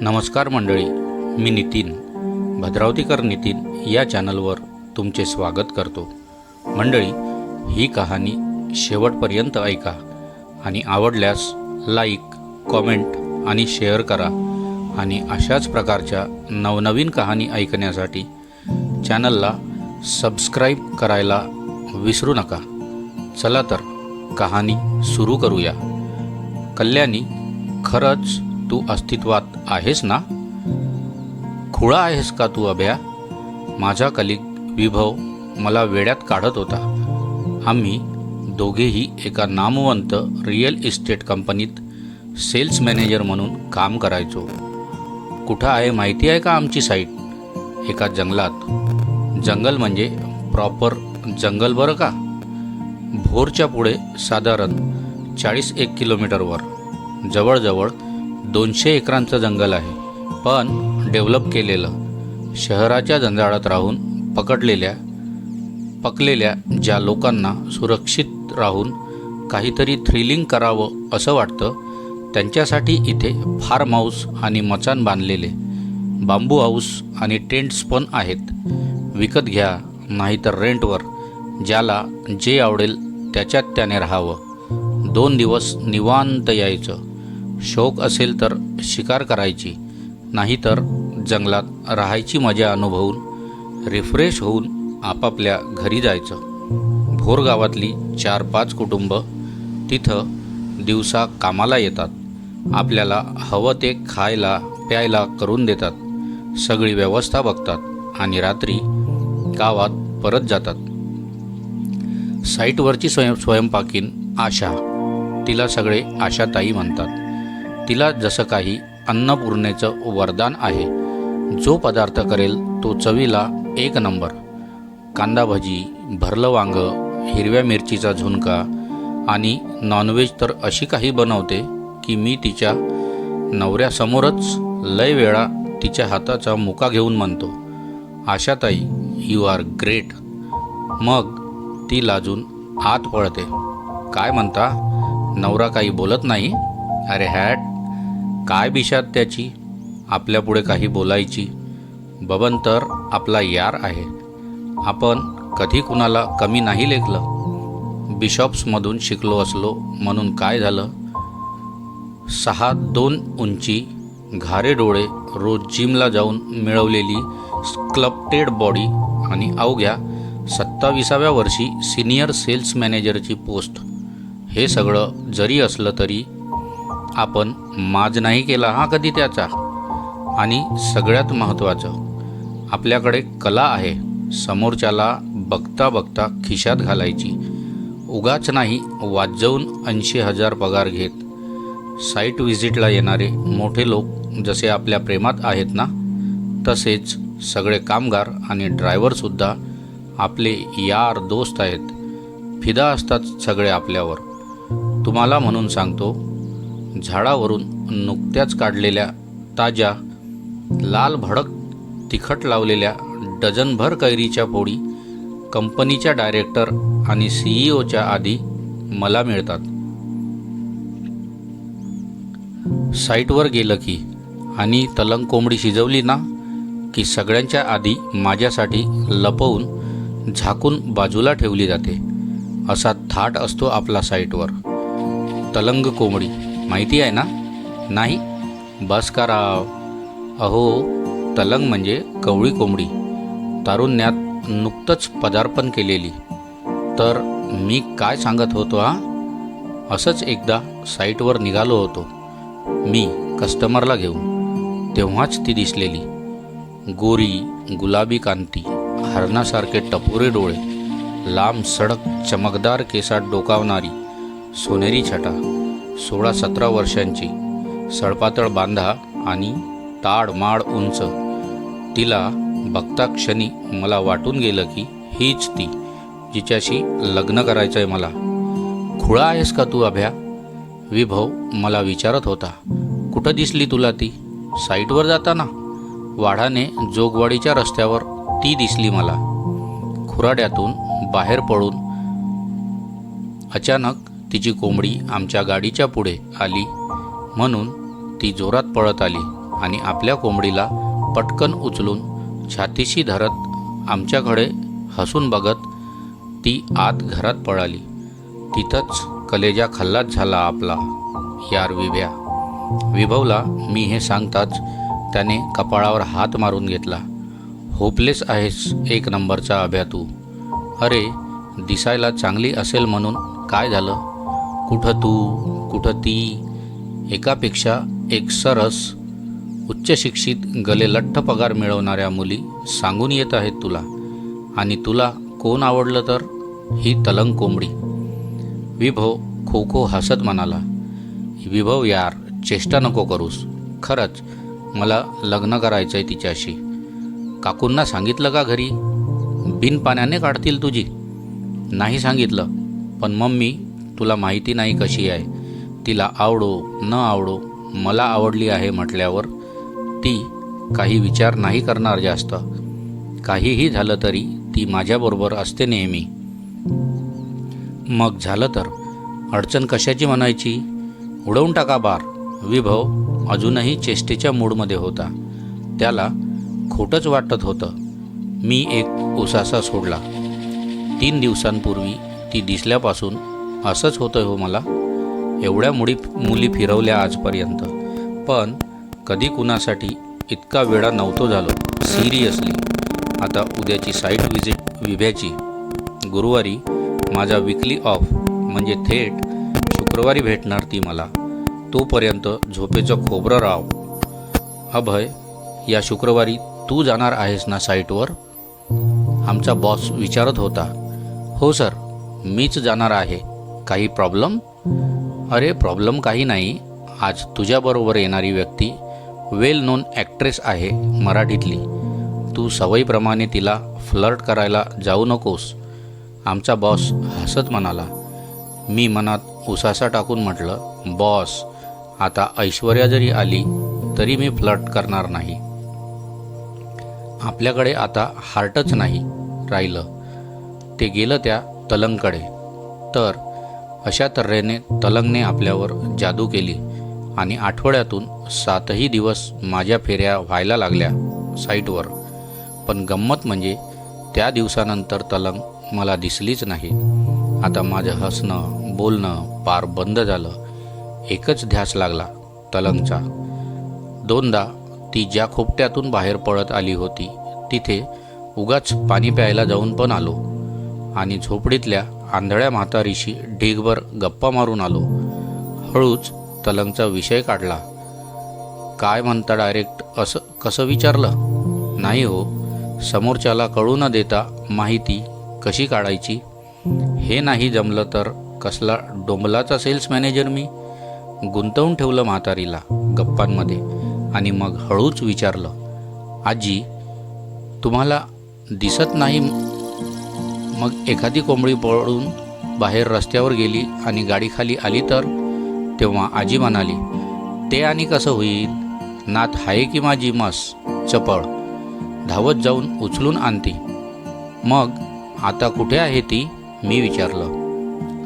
नमस्कार मंडळी मी नितीन भद्रावतीकर नितीन या चॅनलवर तुमचे स्वागत करतो. मंडळी ही कहाणी शेवटपर्यंत ऐका आणि आवडल्यास लाईक कॉमेंट आणि शेअर करा आणि अशाच प्रकारच्या नवनवीन कहाणी ऐकण्यासाठी चॅनलला सबस्क्राईब करायला विसरू नका. चला तर कहाणी सुरू करूया. कल्याणी खरंच तू अस्तित्वात आहेस ना? खुळा आहेस का तू अभ्या? माझा कलिक विभव मला वेड्यात काढत होता. आम्ही दोघेही एका नामवंत रिअल इस्टेट कंपनीत सेल्स मॅनेजर म्हणून काम करायचो. कुठं आहे माहिती आहे का आमची साईट? एका जंगलात. जंगल म्हणजे प्रॉपर जंगल बरं का? भोरच्या पुढे साधारण चाळीस एक किलोमीटरवर. जवळजवळ दोनशे एकरांचं जंगल आहे. पण डेव्हलप केलेलं शहराच्या जंजाळात राहून पकडलेल्या पकलेल्या ज्या लोकांना सुरक्षित राहून काहीतरी थ्रिलिंग करावं असं वाटतं त्यांच्यासाठी इथे फार्म हाऊस आणि मचान बांधलेले बांबू हाऊस आणि टेंट्स पण आहेत. विकत घ्या नाहीतर रेंटवर ज्याला जे आवडेल त्याच्यात त्याने राहावं. दोन दिवस निवांत यायचं. शौक असेल तर शिकार करायची नाहीतर जंगलात राहायची मजा अनुभवून रिफ्रेश होऊन आपापल्या घरी जायचं. भोर गावातली चार पाच कुटुंब तिथं दिवसा कामाला येतात. आपल्याला हवं ते खायला प्यायला करून देतात. सगळी व्यवस्था बघतात आणि रात्री गावात परत जातात. साईटवरची स्वयं स्वयंपाकीन आशा तिला सगळे आशाताई म्हणतात. तिला जसं काही अन्नपूर्णेचं वरदान आहे जो पदार्थ करेल तो चवीला एक नंबर. कांदा भजी भरलं वांग हिरव्या मिरचीचा झुणका आणि नॉनव्हेज तर अशी काही बनवते की मी तिच्या नवऱ्यासमोरच लय वेळा तिच्या हाताचा मुका घेऊन म्हणतो आशाताई यू आर ग्रेट मग ती लाजून आत पळते. काय म्हणता? नवरा काही बोलत नाही? अरे हॅट काय बिशात त्याची? आपल्यापुढे काही बोलायची? बबन तर आपला यार आहे. आपण कधी कुणाला कमी नाही लेखलं? बिशॉप्समधून शिकलो असलो म्हणून काय झालं? सहा दोन उंची घारे डोळे रोज जिमला जाऊन मिळवलेली स्क्लप्टेड बॉडी आणि अवघ्या सत्ताविसाव्या वर्षी सिनियर सेल्स मॅनेजरची पोस्ट. हे सगळं जरी असलं तरी आपण माज नाही केला हा कधी त्याचा? आणि सगळ्यात महत्त्वाचं आपल्याकडे कला आहे समोरच्याला बघता बघता खिशात घालायची. उगाच नाही वाजवून ऐंशी हजार पगार घेत. साईट व्हिजिटला येणारे मोठे लोक जसे आपल्या प्रेमात आहेत ना तसेच सगळे कामगार आणि ड्रायव्हरसुद्धा आपले यार दोस्त आहेत. फिदा असतात सगळे आपल्यावर. तुम्हाला म्हणून सांगतो झाडावरून नुकत्याच काढलेल्या ताज्या लाल भडक तिखट लावलेल्या डझनभर कैरीच्या पोळी कंपनीच्या डायरेक्टर आणि सी ओच्या आधी मला मिळतात. साईटवर गेलं की आणि तलंग कोंबडी शिजवली ना की सगळ्यांच्या आधी माझ्यासाठी लपवून झाकून बाजूला ठेवली जाते असा थाट असतो आपला साईटवर. तलंग कोंबडी माहिती आहे ना? नाही? बस का राव अहो तलंग म्हणजे कवळी कोंबडी. तारुण्यात नुकतंच पदार्पण केलेली. तर मी काय सांगत होतो हा? असंच एकदा साईटवर निघालो होतो. मी कस्टमरला घेऊन. तेव्हाच ती दिसलेली. गोरी गुलाबी कांती हरणासारखे टपोरे डोळे लांब सडक चमकदार केसात डोकावणारी सोनेरी छटा. सोळा सतरा वर्षांची सळपातळ बांधा आणि ताड माड उंच. तिला बघता क्षणी मला वाटून गेलं की हीच ती जिच्याशी लग्न करायचं आहे मला. खुळा आहेस का तू अभ्या? विभव मला विचारत होता. कुठं दिसली तुला ती? साईटवर जाताना? वाढाने जोगवाडीच्या रस्त्यावर ती दिसली मला. खुराड्यातून बाहेर पडून अचानक तिची कोंबडी आमच्या गाडीच्या पुढे आली. म्हणून ती जोरात पळत आली आणि आपल्या कोंबडीला पटकन उचलून छातीशी धरत आमच्याकडे हसून बघत ती आत घरात पळाली. तिथंच कलेजा खल्लाच झाला आपला. यार विभ्या विभवला मी हे सांगताच त्याने कपाळावर हात मारून घेतला. होपलेस आहेस एक नंबरचा अभ्या तू. अरे दिसायला चांगली असेल म्हणून काय झालं? कुठं तू कुठं ती एकापेक्षा एक सरस उच्च शिक्षित गले लठ्ठ पगार मिळवणाऱ्या मुली सांगून येत आहेत तुला. आणि तुला कोण आवडलं तर? ही तलंग कोंबडी. विभव खो खो हसत म्हणाला विभव यार चेष्टा नको करूस. खरंच मला लग्न करायचं आहे तिच्याशी. काकूंना सांगितलं का घरी? बिन पाण्याने काढतील तुझी. नाही सांगितलं पण मम्मी तुला माहिती नाही कशी आहे. तिला आवडो न आवडो मला आवडली आहे म्हटल्यावर ती काही विचार नाही करणार जास्त. काहीही झालं तरी ती माझ्याबरोबर असते नेहमी. मग झालं तर? अडचण कशाची म्हणायची? उडवून टाका बार. विभव अजूनही चेष्टेच्या मूडमध्ये होता. त्याला खोटंच वाटत होतं. मी एक उसासा सोडला. तीन दिवसांपूर्वी ती दिसल्यापासून असंच होतं हो मला. एवढ्या मुडी मुली फिरवल्या आजपर्यंत. पण कधी कुणासाठी इतका वेळा नव्हतो झालो. सिरियसली आता उद्याची साईट विजिट विभ्याची गुरुवारी माझा विकली ऑफ म्हणजे थेट शुक्रवारी भेटणार ती मला. तोपर्यंत झोपेचं खोबरं राव. अभय या शुक्रवारी तू जाणार आहेस ना साईटवर आमचा बॉस विचारत होता. हो सर मीच जाणार आहे. काही प्रॉब्लेम अरे प्रॉब्लेम काही नाही. आज तुझ्याबरोबर येणारी व्यक्ती वेल नोन ॲक्ट्रेस आहे मराठीतली. तू सवयीप्रमाणे तिला फ्लर्ट करायला जाऊ नकोस. आमचा बॉस हसत म्हणाला. मी मनात उसासा टाकून म्हटलं बॉस आता ऐश्वर्या जरी आली तरी मी फ्लर्ट करणार नाही. आपल्याकडे आता हार्टच नाही राहिलं. ते गेलं त्या तलंगकडे. तर अशा तऱ्हेने तलंगने आपल्यावर जादू केली आणि आठवड्यातून सातही दिवस माझ्या फेऱ्या व्हायला लागल्या साईटवर. पण गंमत म्हणजे त्या दिवसानंतर तलंग मला दिसलीच नाही. आता माझं हसणं बोलणं पार बंद झालं. एकच ध्यास लागला तलंगचा. दोनदा ती ज्या खोपट्यातून बाहेर पळत आली होती तिथे उगाच पाणी प्यायला जाऊन पण आलो आणि झोपडीतल्या आंधळ्या म्हातारीशी ढीगभर गप्पा मारून आलो. हळूच तलंगचा विषय काढला. काय म्हणता डायरेक्ट असं कसं विचारलं? नाही हो समोरच्याला कळू न देता माहिती कशी काढायची? हे नाही जमलं तर कसला डोंबलाचा सेल्स मॅनेजर मी? गुंतवून ठेवलं म्हातारीला गप्पांमध्ये आणि मग हळूच विचारलं आजी तुम्हाला दिसत नाही मग एखादी कोंबडी पळून बाहेर रस्त्यावर गेली आणि गाडी खाली आली तर? तेव्हा आजी म्हणाली ते आणि कसं होईल? नात आहे की माझी मस चपळ. धावत जाऊन उचलून आणती. मग आता कुठे आहे ती? मी विचारलं.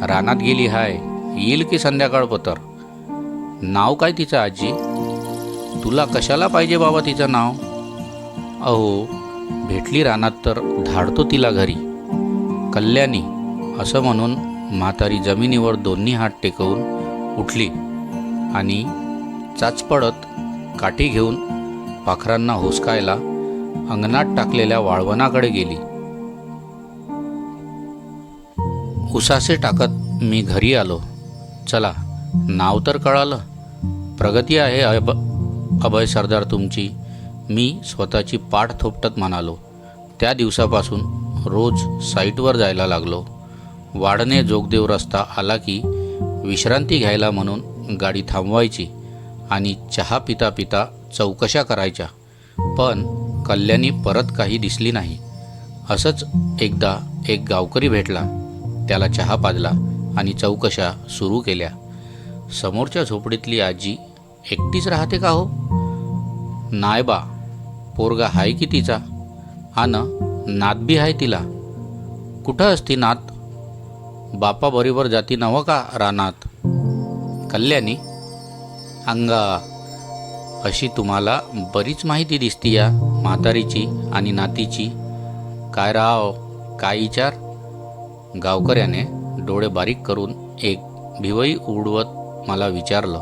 रानात गेली हाय. येईल की संध्याकाळ पतर? नाव काय तिचं आजी? तुला कशाला पाहिजे बाबा तिचं नाव? अहो भेटली रानात तर धाडतो तिला घरी. कल्याणी असं म्हणून म्हातारी जमिनीवर दोन्ही हात टेकवून उठली आणि चाचपडत काठी घेऊन पाखरांना हुसकायला अंगणात टाकलेल्या वाळवणाकडे गेली. उसासे टाकत मी घरी आलो. चला नाव तर कळालं. प्रगती आहे अभ अभय सरदार तुमची. मी स्वतःची पाठ थोपटत म्हणालो. त्या दिवसापासून रोज साईटवर जायला लागलो. वाढणे जोगदेव रस्ता आला की विश्रांती घ्यायला म्हणून गाडी थांबवायची आणि चहा पिता पिता चौकशा करायच्या. पण कल्याणी परत काही दिसली नाही. असंच एकदा एक गावकरी भेटला. त्याला चहा पाजला आणि चौकशा सुरू केल्या. समोरच्या झोपडीतली आजी एकटीच राहते का हो? नाय बा पोरगा हाय की तिचा? आणि नातबी नात बी आहे तिला. कुठं असती नात? बापाबरोबर जाती नव्ह का रानात? कल्याणी? अंगा अशी तुम्हाला बरीच माहिती दिसती या म्हातारीची आणि नातीची. काय राव काय विचार? गावकऱ्याने डोळे बारीक करून एक भिवई उडवत मला विचारलं.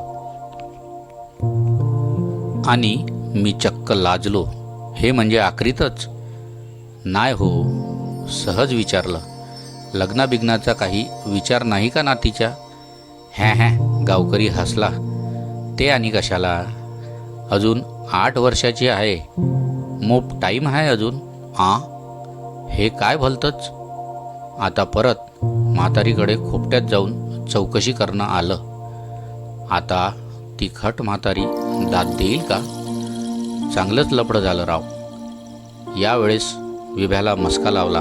आणि मी चक्क लाजलो. हे म्हणजे आखरीतच. नाही हो. सहज विचारलं. लग्नाबिग्नाचा काही विचार नाही का नातीच्या? हॅ हॅ गावकरी हसला. ते आणि कशाला? अजून आठ वर्षाची आहे. मोप टाईम आहे अजून. आ? हे काय भलतंच आता परत म्हातारीकडे खोपट्यात जाऊन चौकशी करणं आलं. आता तिखट म्हातारी दाद देईल का? चांगलंच लपडं झालं राव. यावेळेस विभ्याला मस्का लावला.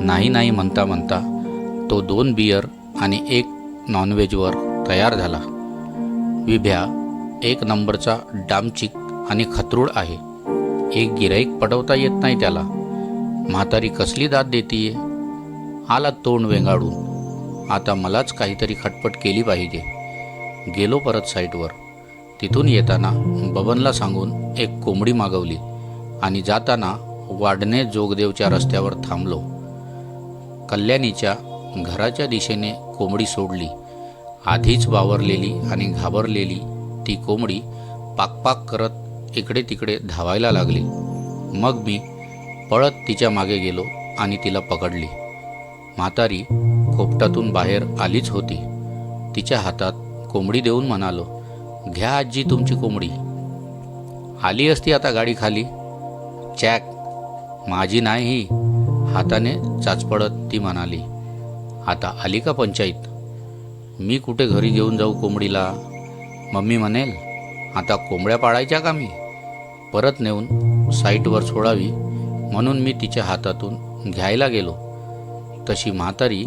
नाही नाही म्हणता म्हणता तो दोन बियर आणि एक नॉनव्हेजवर तयार झाला. विभ्या एक नंबरचा डामचिक आणि खतरूळ आहे. एक गिराईक पटवता येत नाही त्याला. म्हातारी कसली दाद देतीये? आला तोंड वेंगाडून आता मलाच काहीतरी खटपट केली पाहिजे. गेलो परत साईटवर. तिथून येताना बबनला सांगून एक कोंबडी मागवली आणि जाताना वाढणे जोगदेवच्या रस्त्यावर थांबलो. कल्याणीच्या घराच्या दिशेने कोंबडी सोडली. आधीच वावरलेली आणि घाबरलेली ती कोंबडी पाकपाक करत इकडे तिकडे धावायला लागली. मग मी पळत तिच्यामागे गेलो आणि तिला पकडली. म्हातारी खोपटातून बाहेर आलीच होती. तिच्या हातात कोंबडी देऊन म्हणालो घ्या आजी तुमची कोंबडी. आली असती आता गाडी खाली चॅक माझी नाही ही. हाताने चाचपडत ती म्हणाली आता आली का पंचायत मी कुठे घरी घेऊन जाऊ कोंबडीला? मम्मी म्हणेल आता कोंबड्या पाळायच्या का मी? परत नेऊन साईटवर सोडावी म्हणून मी तिच्या हातातून घ्यायला गेलो. तशी म्हातारी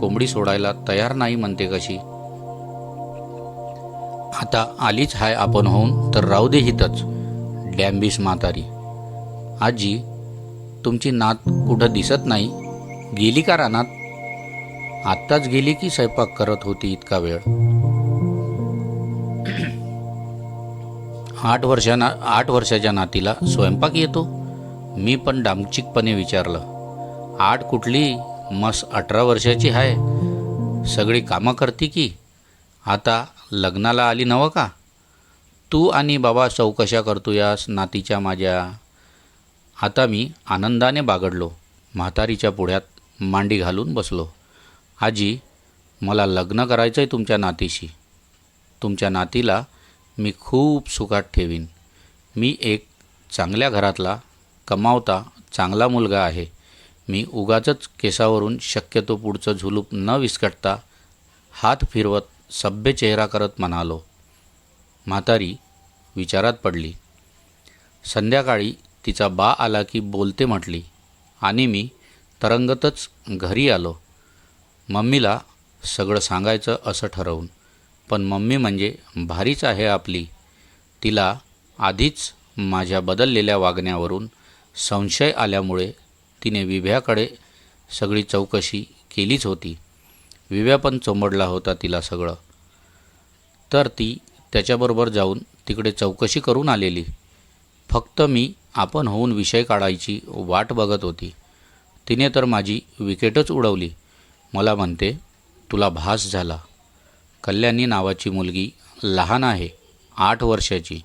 कोंबडी सोडायला तयार नाही म्हणते कशी. आता आलीच हाय आपण होऊन तर राहू दे हितच डॅम्बिस म्हातारी. आजी तुमची नात कुठं दिसत नाही? गेली का रानात? आत्ताच गेली की स्वयंपाक करत होती इतका वेळ? आठ वर्षांना आठ वर्षाच्या नातीला स्वयंपाक येतो? मी पण डामचिकपणे विचारलं. आठ कुठली? मस अठरा वर्षाची आहे सगळी कामं करते की? आता लग्नाला आली नवं का? तू आणि बाबा चौकशा करतो यास नातीच्या माझ्या. आता मी आनंदाने बागडलो. म्हातारीच्या पुढ्यात मांडी घालून बसलो. आजी मला लग्न करायचं आहे तुमच्या नातीशी. तुमच्या नातीला मी खूप सुखात ठेवीन. मी एक चांगल्या घरातला कमावता चांगला मुलगा आहे. मी उगाचच केसावरून शक्यतो पुढचं झुलूप न विस्कटता हात फिरवत सभ्य चेहरा करत म्हणालो. म्हातारी विचारात पडली. संध्याकाळी तिचा बा आला की बोलते म्हटली आणि मी तरंगतच घरी आलो. मम्मीला सगळं सांगायचं असं ठरवून. पण मम्मी म्हणजे भारीच आहे आपली. तिला आधीच माझ्या बदललेल्या वागण्यावरून संशय आल्यामुळे तिने विभ्याकडे सगळी चौकशी केलीच होती. विव्या पण चोंबडला होता तिला सगळं. तर ती त्याच्याबरोबर जाऊन तिकडे चौकशी करून आलेली. फक्त मी आपण होऊन विषय काढायची वाट बघत होती. तिने तर माझी विकेटच उडवली. मला म्हणते तुला भास झाला. कल्याणी नावाची मुलगी लहान आहे आठ वर्षाची.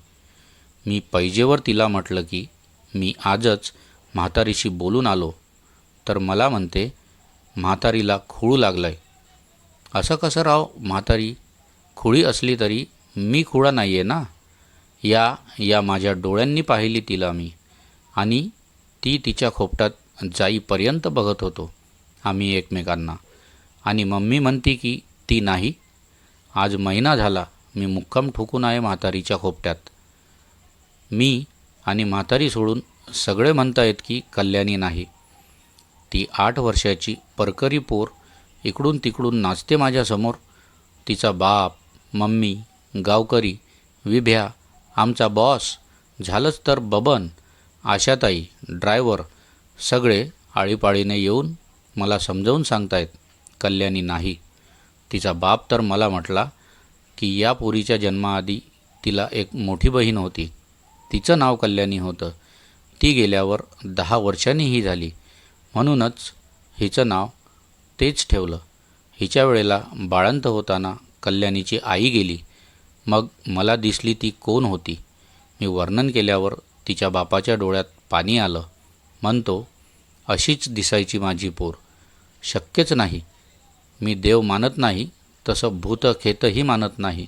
मी पैजेवर तिला म्हटलं की मी आजच म्हातारीशी बोलून आलो. तर मला म्हणते म्हातारीला खुळू लागलाय. असं कसं राव म्हातारी? खुळी असली तरी मी खुळा नाही आहे ना? या या माझ्या डोळ्यांनी पाहिली तिला मी. आणि ती तिच्या खोपटात जाईपर्यंत बघत होतो. आम्ही एकमेकांना. आणि मम्मी म्हणती की ती नाही. आज महिना झाला. मी मुक्काम ठोकून आहे म्हातारीच्या खोपट्यात. मी आणि म्हातारी सोडून सगळे म्हणतायत की कल्याणी नाही. ती आठ वर्षाची परकरी पोर इकडून तिकडून नाचते माझ्यासमोर. तिचा बाप मम्मी गावकरी विभ्या आमचा बॉस झालंच तर बबन आशाताई ड्रायव्हर सगळे आळीपाळीने येऊन मला समजावून सांगतायत कल्याणी नाही. तिचा बाप तर मला म्हटला की या पोरीच्या जन्माआधी तिला एक मोठी बहीण होती. तिचं नाव कल्याणी होतं. ती गेल्यावर दहा वर्षांनी ही झाली. म्हणूनच हिचं नाव तेच ठेवलं. हिच्या वेळेला बाळंत होताना कल्याणीची आई गेली. मग मला दिसली ती कोण होती? मी वर्णन केल्यावर तिच्या बापाच्या डोळ्यात पाणी आलं. म्हणतो अशीच दिसायची माझी पोर. शक्यच नाही. मी देव मानत नाही तसं भूतखेतही मानत नाही.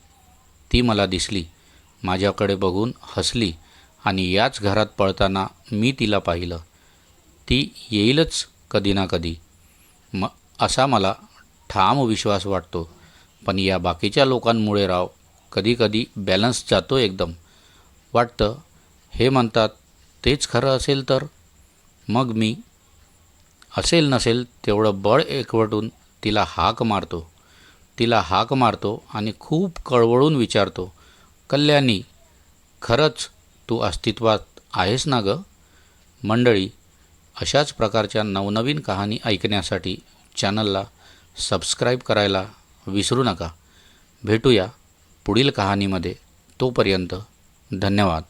ती मला दिसली. माझ्याकडे बघून हसली आणि याच घरात पळताना मी तिला पाहिलं. ती येईलच कधी ना कधी. म असा मला ठाम विश्वास वाटतो. पण या बाकीच्या लोकांमुळे राव कधीकधी बॅलन्स जातो एकदम. वाटतं हे म्हणतात तेच खरं असेल तर? मग मी असेल नसेल तेवढं बळ एकवटून तिला हाक मारतो. तिला हाक मारतो आणि खूप कळवळून विचारतो कल्याणी खरंच तू अस्तित्वात आहेस ना गं? मंडळी अशाच प्रकारच्या नवनवीन कहाणी ऐकण्यासाठी चॅनलला सबस्क्राईब करायला विसरू नका. भेटूया पुढील कहाणीमध्ये. तोपर्यंत धन्यवाद.